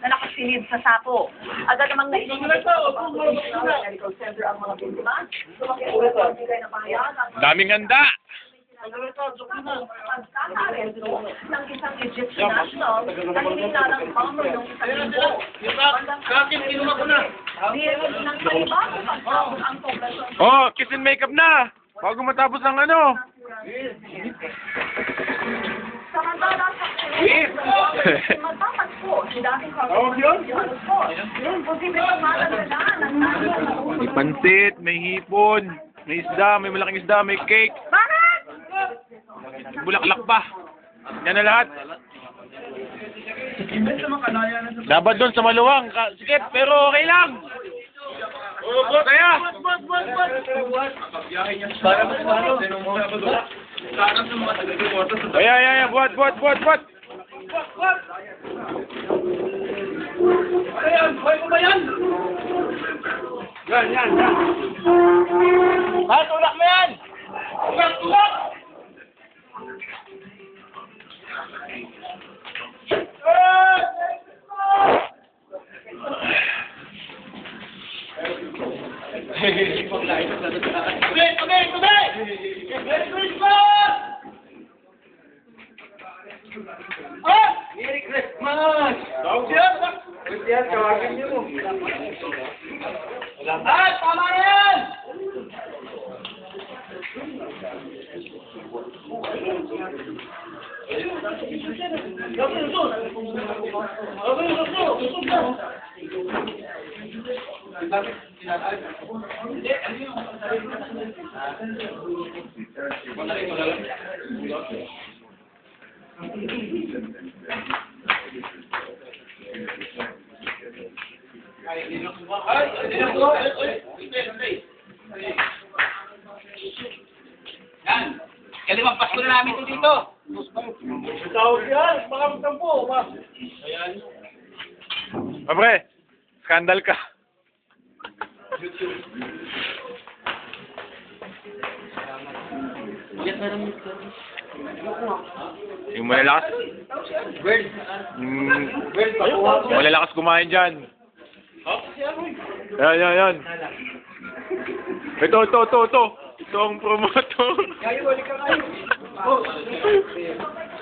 Na nakasilid sa sapo. Agad namang naisip ng medical center ang mga biktima. Sumakiulit ang bigay na pahayagan. Daming handa! Ng isang Egyptian national na hinilalang bomber noong isang linggo. Kakin, kinuha ko na. Oh, kiss and makeup na! Bago matapos ang ano. Samantala sa matapagpo si dating Congressman Posible pa matandaan ang May pansit, may hipon, may isda, may malaking isda, may cake, Bakit? bulaklak pa. Yan na lahat. Dapat doon sa maluwang. Ka- Sikip, pero okay lang. Kaya. Kaya, kaya, kaya. Buhat, buhat, buhat, buhat. Ayan, hoy ko ba yan? Yan, yan, yan. Ik ben blij dat het Nee, kom mee! Ik ben Christmas! Oh! Merry Christmas! Je. Ja, je Dat is zo. Dat is. Yan. Kalimang pasko na namin ito dito. Tawag yan. Baka magtampo. Ayan. Pabre, skandal ka. Yung malalakas. Mm, yung malalakas kumain dyan. Yan, yan, yan. Ito, ito, ito, ito. Ito ang promotor. Kayo, balik ka kayo. Oh.